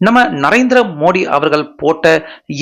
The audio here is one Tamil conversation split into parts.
நம்ம நரேந்திர மோடி அவர்கள் போட்ட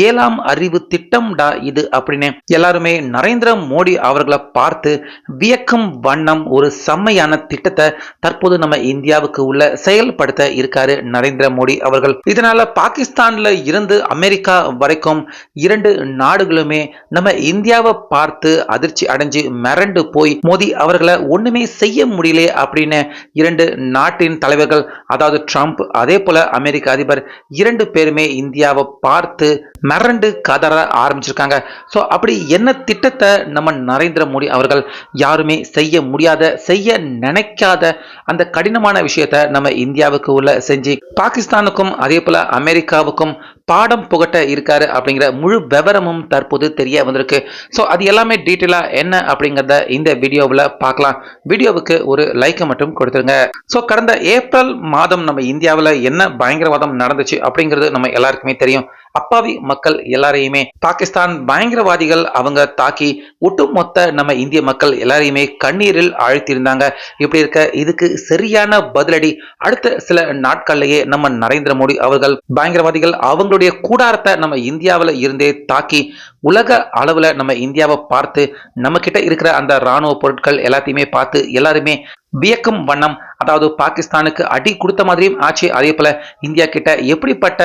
ஏழாம் அறிவு திட்டம்டா இது அப்படின்னு எல்லாருமே நரேந்திர மோடி அவர்களை பார்த்து வியக்கும் வண்ணம் ஒரு செம்மையான திட்டத்தை தற்போது நம்ம இந்தியாவுக்கு உள்ள செயல்படுத்த இருக்காரு நரேந்திர மோடி அவர்கள். இதனால பாகிஸ்தான்ல இருந்து அமெரிக்கா வரைக்கும் இரண்டு நாடுகளுமே நம்ம இந்தியாவை பார்த்து அதிர்ச்சி அடைஞ்சு மிரண்டு போய் மோடி அவர்களை ஒண்ணுமே செய்ய முடியல அப்படின்னு இரண்டு நாட்டின் தலைவர்கள் அதாவது ட்ரம்ப் அதே போல அமெரிக்க அதிபர் இரண்டு பேருமே இந்தியாவை பார்த்து மிரண்டு கதற ஆரம்பிச்சிருக்காங்க. ஸோ அப்படி என்ன திட்டத்தை நம்ம நரேந்திர மோடி அவர்கள் யாருமே செய்ய முடியாத செய்ய நினைக்காத அந்த கடினமான விஷயத்தை நம்ம இந்தியாவுக்கு உள்ள செஞ்சு பாகிஸ்தானுக்கும் அதே போல அமெரிக்காவுக்கும் பாடம் புகட்ட இருக்காரு அப்படிங்கிற முழு விவரமும் தற்போது தெரிய வந்திருக்கு. ஸோ அது எல்லாமே டீட்டெயிலாக என்ன அப்படிங்கிறத இந்த வீடியோவில் பார்க்கலாம். வீடியோவுக்கு ஒரு லைக்கை மட்டும் கொடுத்துருங்க. ஸோ கடந்த ஏப்ரல் மாதம் நம்ம இந்தியாவில் என்ன பயங்கரவாதம் நடந்துச்சு அப்படிங்கிறது நம்ம எல்லாருக்குமே தெரியும். அப்பாவி மக்கள் எல்லாரையுமே. பாகிஸ்தான் பயங்கரவாதிகள் அவங்க தாக்கி ஒட்டுமொத்த நம்ம இந்திய மக்கள் எல்லாரையுமே கண்ணீரில் ஆழ்த்தியிருந்தாங்க. இப்படி இருக்க இதுக்கு சரியான பதிலடி அடுத்த சில நாட்கள்லயே நம்ம நரேந்திர மோடி அவர்கள் பயங்கரவாதிகள் அவங்களுடைய கூடாரத்தை நம்ம இந்தியாவில் இருந்தே தாக்கி உலக அளவுல நம்ம இந்தியாவை பார்த்து நம்ம கிட்ட இருக்கிற அந்த ராணுவ பொருட்கள் எல்லாத்தையுமே பார்த்து எல்லாருமே வியக்கும் வண்ணம் அதாவது பாகிஸ்தானுக்கு அடி கொடுத்த மாதிரியும் ஆச்சு. அதே போல இந்தியா கிட்ட எப்படிப்பட்ட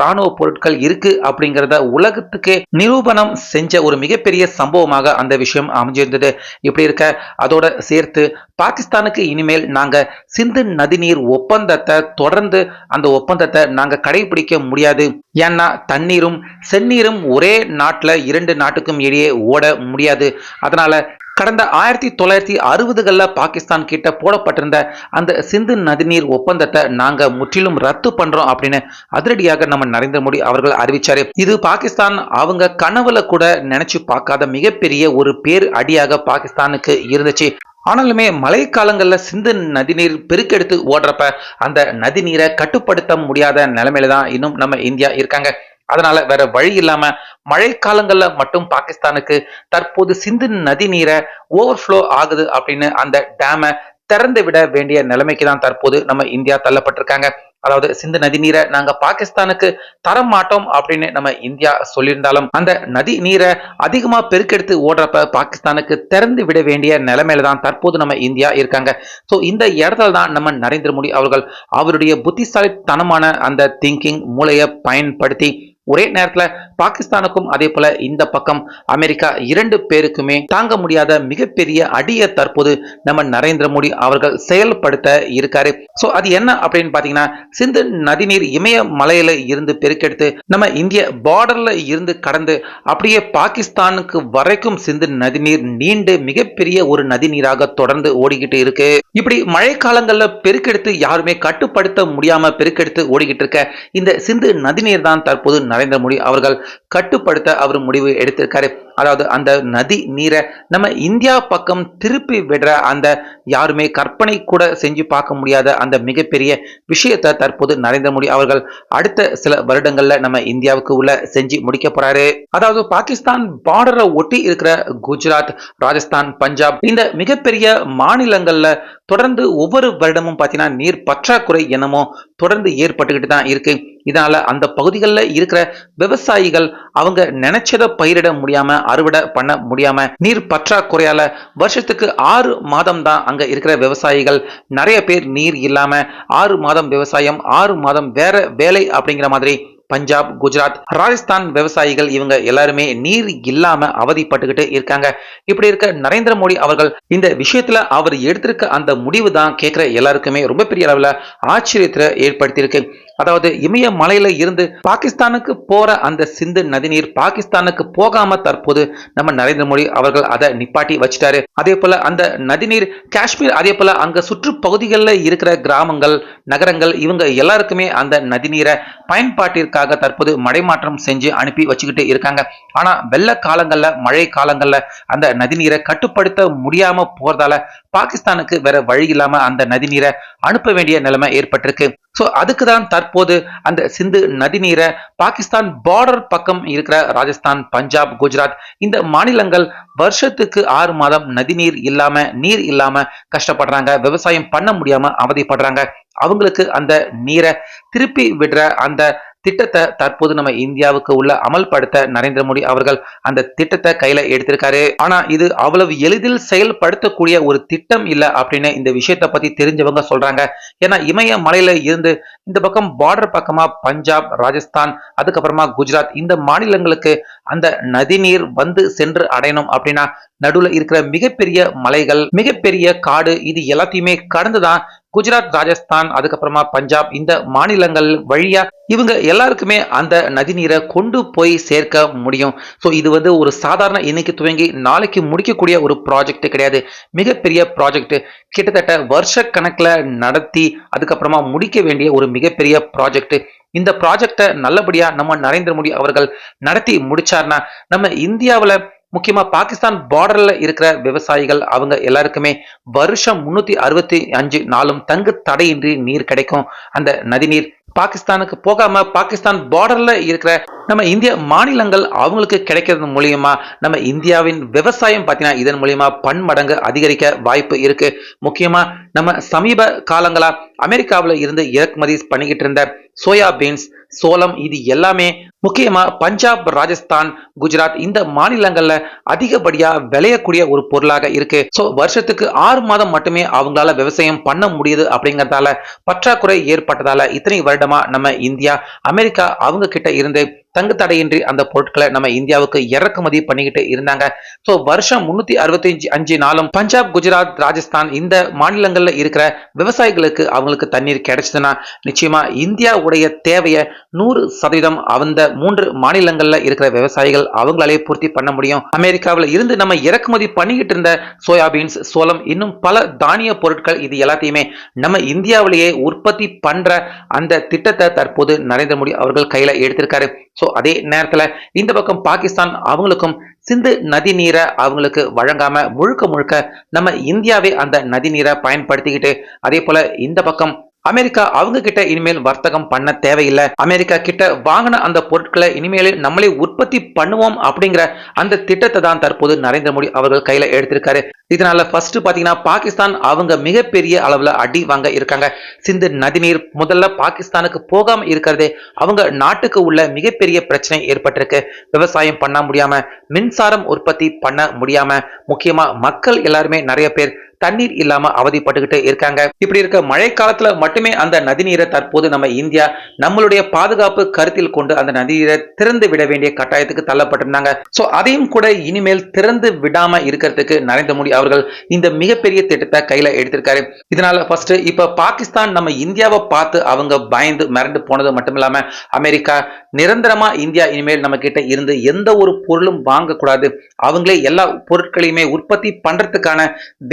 ராணுவ பொருட்கள் இருக்கு அப்படிங்கிறத உலகத்துக்கு நிரூபணம் செஞ்ச ஒரு மிகப்பெரிய சம்பவமாக அந்த விஷயம் அமைஞ்சிருந்தது. இப்படி இருக்க? அதோட சேர்த்து பாகிஸ்தானுக்கு இனிமேல் நாங்க சிந்து நதிநீர் ஒப்பந்தத்தை தொடர்ந்து அந்த ஒப்பந்தத்தை நாங்க கடைபிடிக்க முடியாது. ஏன்னா தண்ணீரும் செந்நீரும் ஒரே நாட்டுல இரண்டு நாட்டுக்கும் இடையே ஓட முடியாது. அதனால கடந்த ஆயிரத்தி தொள்ளாயிரத்தி அறுபதுகளில் பாகிஸ்தான் கிட்ட போடப்பட்டிருந்த அந்த சிந்து நதிநீர் ஒப்பந்தத்தை நாங்க முற்றிலும் ரத்து பண்றோம் அப்படின்னு அதிரடியாக நம்ம நரேந்திர மோடி அவர்கள் அறிவிச்சாரு. இது பாகிஸ்தான் அவங்க கனவுல கூட நினைச்சு பார்க்காத மிகப்பெரிய ஒரு பேர் அடியாக பாகிஸ்தானுக்கு இருந்துச்சு. ஆனாலுமே மழைக்காலங்களில் சிந்து நதிநீர் பெருக்கெடுத்து ஓடுறப்ப அந்த நதிநீரை கட்டுப்படுத்த முடியாத நிலைமையில தான் இன்னும் நம்ம இந்தியா இருக்காங்க. அதனால வேற வழி இல்லாம மழைக்காலங்கள்ல மட்டும் பாகிஸ்தானுக்கு தற்போது சிந்து நதி நீரை ஓவர்ஃப்ளோ ஆகுது அப்படின்னு அந்த டேமை திறந்து விட வேண்டிய நிலைமைக்கு தான் தற்போது நம்ம இந்தியா தள்ளப்பட்டிருக்காங்க. அதாவது சிந்து நதி நீரை நாங்க பாகிஸ்தானுக்கு தர மாட்டோம் அப்படின்னு நம்ம இந்தியா சொல்லியிருந்தாலும் அந்த நதி நீரை அதிகமா பெருக்கெடுத்து ஓடுறப்ப பாகிஸ்தானுக்கு திறந்து விட வேண்டிய நிலைமையில தான் தற்போது நம்ம இந்தியா இருக்காங்க. ஸோ இந்த இடத்துல தான் நம்ம நரேந்திர மோடி அவர்கள் அவருடைய புத்திசாலித்தனமான அந்த திங்கிங் மூளையை பயன்படுத்தி ஒரே நேரத்தில் பாகிஸ்தானுக்கும் அதே போல இந்த பக்கம் அமெரிக்கா இரண்டு பேருக்குமே தாங்க முடியாத மிகப்பெரிய அடியை தற்போது நம்ம நரேந்திர மோடி அவர்கள் செயல்படுத்த இருக்காரு. சோ அது என்ன அப்படின்னு பாத்தீங்கன்னா சிந்து நதிநீர் இமய மலையில இருந்து பெருக்கெடுத்து நம்ம இந்திய பார்டர்ல இருந்து கடந்து அப்படியே பாகிஸ்தானுக்கு வரைக்கும் சிந்து நதிநீர் நீண்டு மிகப்பெரிய ஒரு நதிநீராக தொடர்ந்து ஓடிக்கிட்டு இருக்கு. இப்படி மழை காலங்கள்ல பெருக்கெடுத்து யாருமே கட்டுப்படுத்த முடியாம பெருக்கெடுத்து ஓடிக்கிட்டு இருக்க இந்த சிந்து நதிநீர் தான் தற்போது நரேந்திர மோடி அவர்கள் கட்டுப்படுத்த அவர் முடிவு எடுத்திருக்காரு. அதாவது அந்த நதி நீரை நம்ம இந்தியா பக்கம் திருப்பி விடுற அந்த யாருமே கற்பனை கூட செஞ்சு பார்க்க முடியாத அந்த மிகப்பெரிய விஷயத்தை தற்போது நரேந்திர மோடி அவர்கள் அடுத்த சில வருடங்கள்ல நம்ம இந்தியாவுக்கு உள்ள செஞ்சு முடிக்க போறாரு. அதாவது பாகிஸ்தான் பார்டரை ஒட்டி இருக்கிற குஜராத் ராஜஸ்தான் பஞ்சாப் இந்த மிகப்பெரிய மாநிலங்கள்ல தொடர்ந்து ஒவ்வொரு வருடமும் பார்த்தீங்கன்னா நீர் பற்றாக்குறை என்னமோ தொடர்ந்து ஏற்பட்டுக்கிட்டு தான் இருக்கு. இதனால அந்த பகுதிகளில் இருக்கிற விவசாயிகள் அவங்க நினைச்சதை பயிரிட முடியாம அறுவடை பண்ண முடியாம நீர் பற்றாக்குறையால வருஷத்துக்கு ஆறு மாதம் தான் அங்க இருக்கிற விவசாயிகள். நிறைய பேர் நீர் இல்லாம ஆறு மாதம் விவசாயம் ஆறு மாதம் வேற வேலை அப்படிங்கிற மாதிரி பஞ்சாப் குஜராத் ராஜஸ்தான் விவசாயிகள் இவங்க எல்லாருமே நீர் இல்லாம அவதிப்பட்டுக்கிட்டு இருக்காங்க. இப்படி இருக்க நரேந்திர மோடி அவர்கள் இந்த விஷயத்துல அவர் எடுத்திருக்க அந்த முடிவு தான் கேட்கிற எல்லாருக்குமே ரொம்ப பெரிய அளவுல ஆச்சரியத்தை ஏற்படுத்தியிருக்கு. அதாவது இமய மலையில இருந்து பாகிஸ்தானுக்கு போற அந்த சிந்து நதிநீர் பாகிஸ்தானுக்கு போகாம தற்போது நம்ம நரேந்திர மோடி அவர்கள் அதை நிப்பாட்டி வச்சிட்டாரு. அதே போல அந்த நதிநீர் காஷ்மீர் அதே போல அங்க சுற்று பகுதிகளில் இருக்கிற கிராமங்கள் நகரங்கள் இவங்க எல்லாருக்குமே அந்த நதிநீரை மழைக்காக தற்போது மடைமாற்றம் செஞ்சு அனுப்பி வச்சுக்கிட்டு இருக்காங்க. ஆனா வெள்ள காலங்கள்ல மழை காலங்கள்ல அந்த நதிநீரை கட்டுப்படுத்த முடியாம போறதால பாகிஸ்தானுக்கு வேற வழி இல்லாம அந்த நதிநீரை அனுப்ப வேண்டிய நிலைமை ஏற்பட்டிருக்கு. ஸோ அதுக்கு தான் தற்போது அந்த சிந்து நதிநீரை பாகிஸ்தான் பார்டர் பக்கம் இருக்கிற ராஜஸ்தான் பஞ்சாப் குஜராத் இந்த மாநிலங்கள் வருஷத்துக்கு ஆறு மாதம் நதிநீர் இல்லாம நீர் இல்லாம கஷ்டப்படுறாங்க. விவசாயம் பண்ண முடியாம அவதிப்படுறாங்க. அவங்களுக்கு அந்த நீரை திருப்பி விடுற அந்த திட்டத்தை தற்போது நம்ம இந்தியாவுக்கு உள்ள அமல்படுத்த நரேந்திர மோடி அவர்கள் அந்த திட்டத்தை கையில எடுத்திருக்காரு. ஆனா இது அவ்வளவு எளிதில் செயல்படுத்தக்கூடிய ஒரு திட்டம் இல்ல அப்படின்னு இந்த விஷயத்தை பத்தி தெரிஞ்சவங்க சொல்றாங்க. ஏன்னா இமய மலையில இருந்து இந்த பக்கம் பார்டர் பக்கமா பஞ்சாப் ராஜஸ்தான் அதுக்கப்புறமா குஜராத் இந்த மாநிலங்களுக்கு அந்த நதிநீர் வந்து சென்று அடையணும் அப்படின்னா நடுவுல இருக்கிற மிகப்பெரிய மலைகள் மிகப்பெரிய காடு இது எல்லாத்தையுமே கடந்துதான் குஜராத் ராஜஸ்தான் அதுக்கப்புறமா பஞ்சாப் இந்த மாநிலங்கள் வழியா இவங்க எல்லாருக்குமே அந்த நதிநீரை கொண்டு போய் சேர்க்க முடியும். ஸோ இது வந்து ஒரு சாதாரண இன்னைக்கு துவங்கி நாளைக்கு முடிக்கக்கூடிய ஒரு ப்ராஜெக்ட் கிடையாது. மிகப்பெரிய ப்ராஜெக்ட் கிட்டத்தட்ட வருஷ கணக்கில் நடத்தி அதுக்கப்புறமா முடிக்க வேண்டிய ஒரு மிகப்பெரிய ப்ராஜெக்ட் இந்த ப்ராஜெக்டை நல்லபடியா நம்ம நரேந்திர மோடி அவர்கள் நடத்தி முடிச்சார்னா நம்ம இந்தியாவில் முக்கியமா பாகிஸ்தான் பார்டர்ல இருக்கிற விவசாயிகள் அவங்க எல்லாருக்குமே வருஷம் முன்னூத்தி அறுபத்தி அஞ்சு நாளும் தங்கு தடையின்றி நீர் கிடைக்கும். அந்த நதிநீர் பாகிஸ்தானுக்கு போகாம பாகிஸ்தான் பார்டர்ல இருக்கிற நம்ம இந்திய மாநிலங்கள் அவங்களுக்கு கிடைக்கிறது மூலியமா நம்ம இந்தியாவின் விவசாயம் பார்த்தீங்கன்னா இதன் மூலியமா பன்மடங்கு அதிகரிக்க வாய்ப்பு இருக்கு. முக்கியமா நம்ம சமீப காலங்களா அமெரிக்காவில் இருந்து இறக்குமதி பண்ணிக்கிட்டு இருந்த சோயா பீன்ஸ் சோளம் இது எல்லாமே முக்கியமா பஞ்சாப் ராஜஸ்தான் குஜராத் இந்த மாநிலங்கள்ல அதிகப்படியா விளையக்கூடிய ஒரு பொருளாக இருக்கு. சோ வருஷத்துக்கு ஆறு மாதம் மட்டுமே அவங்களால விவசாயம் பண்ண முடியுது அப்படிங்கறதால பற்றாக்குறை ஏற்பட்டதால இத்தனை வருடமா நம்ம இந்தியா அமெரிக்கா அவங்க கிட்ட இருந்து தங்கு தடையின்றி அந்த பொருட்களை நம்ம இந்தியாவுக்கு இறக்குமதி பண்ணிக்கிட்டு இருந்தாங்க. ஸோ வருஷம் முன்னூத்தி அறுபத்தி அஞ்சு அஞ்சு நாளும் பஞ்சாப் குஜராத் ராஜஸ்தான் இந்த மாநிலங்கள்ல இருக்கிற விவசாயிகளுக்கு அவங்களுக்கு தண்ணீர் கிடைச்சதுன்னா நிச்சயமா இந்தியாவுடைய தேவையை நூறு சதவீதம் அந்த மூன்று மாநிலங்கள்ல இருக்கிற விவசாயிகள் அவங்களாலே பூர்த்தி பண்ண முடியும். அமெரிக்காவில் இருந்து நம்ம இறக்குமதி பண்ணிக்கிட்டு இருந்த சோயாபீன்ஸ் சோளம் இன்னும் பல தானிய பொருட்கள் இது எல்லாத்தையுமே நம்ம இந்தியாவிலேயே உற்பத்தி பண்ற அந்த திட்டத்தை தற்போது நரேந்திர மோடி அவர்கள் கையில எடுத்திருக்காரு. ஸோ அதே நேரத்தில் இந்த பக்கம் பாகிஸ்தான் அவங்களுக்கும் சிந்து நதி நீரை அவங்களுக்கு வழங்காம முழுக்க முழுக்க நம்ம இந்தியாவே அந்த நதி நீரை பயன்படுத்திக்கிட்டு அதே போல இந்த பக்கம் அமெரிக்கா அவங்க கிட்ட இனிமேல் வர்த்தகம் பண்ண தேவையில்லை. அமெரிக்கா கிட்ட வாங்கின அந்த பொருட்களை இனிமேல் நம்மளே உற்பத்தி பண்ணுவோம் அப்படிங்கிற அந்த திட்டத்தை தான் தற்போது நரேந்திர மோடி அவர்கள் கையில எடுத்திருக்காரு. இதனால ஃபர்ஸ்ட் பாத்தீங்கன்னா பாகிஸ்தான் அவங்க மிகப்பெரிய அளவுல அடி வாங்க இருக்காங்க. சிந்து நதிநீர் முதல்ல பாகிஸ்தானுக்கு போகாம இருக்கிறதே அவங்க நாட்டுக்கு உள்ள மிகப்பெரிய பிரச்சனை ஏற்பட்டிருக்கு. விவசாயம் பண்ண முடியாம மின்சாரம் உற்பத்தி பண்ண முடியாம முக்கியமா மக்கள் எல்லாருமே நிறைய பேர் தண்ணீர் இல்லாம அவதிப்பட்டுக்கிட்டு இருக்காங்க. இப்படி இருக்க மழை காலத்துல மட்டுமே அந்த நதிநீரை தற்போது நம்ம இந்தியா நம்மளுடைய பாதுகாப்பு கருத்தில் கொண்டு அந்த நதிநீரை திறந்து விட வேண்டிய கட்டாயத்துக்கு தள்ளப்பட்டிருந்தாங்க. சோ அதையும் கூட இனிமேல் திறந்து விடாம இருக்கிறதுக்கு நரேந்திர மோடி அவர்கள் இந்த மிகப்பெரிய திட்டத்தை கையில எடுத்திருக்காரு. இதனால ஃபர்ஸ்ட் இப்ப பாகிஸ்தான் நம்ம இந்தியாவை பார்த்து அவங்க பயந்து மிரண்டு போனது மட்டும் இல்லாம அமெரிக்கா நிரந்தரமா இந்தியா இனிமேல் நம்ம கிட்ட இருந்து எந்த ஒரு பொருளும் வாங்கக்கூடாது. அவங்களே எல்லா பொருட்களையுமே உற்பத்தி பண்றதுக்கான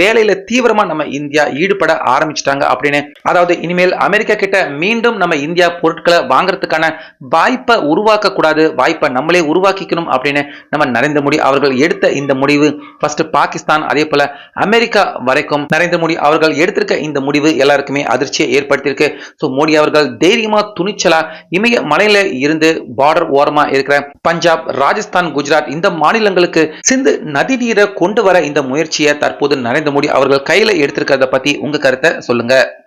வேலையில தீவிரமா நம்ம இந்தியா ஈடுபட ஆரம்பிச்சிட்டாங்க அப்படின்னு. அதாவது இனிமேல் அமெரிக்கா கிட்ட மீண்டும் நம்ம இந்தியா பொருட்களை வாங்குறதுக்கான வாய்ப்பை உருவாக்க கூடாது வாய்ப்பை நம்மளே உருவாக்கிக்கணும் அப்படின்னு நம்ம நரேந்திர மோடி அவர்கள் எடுத்த இந்த முடிவு. ஃபர்ஸ்ட் பாகிஸ்தான் அதே போல அமெரிக்கா வரைக்கும் நரேந்திர மோடி அவர்கள் எடுத்திருக்க இந்த முடிவு எல்லாருக்குமே அதிர்ச்சியை ஏற்படுத்தியிருக்கு. ஸோ மோடி அவர்கள் தைரியமா துணிச்சலா இமய மலையில இருந்து பார்டர் ஓரமா இருக்கிற பஞ்சாப் ராஜஸ்தான் குஜராத் இந்த மாநிலங்களுக்கு சிந்து நதி நீரை கொண்டு வர இந்த முயற்சியை தற்போது நரேந்திர மோடி அவர்கள் கையில எடுத்திருக்கிறத பத்தி உங்க கருத்தை சொல்லுங்க.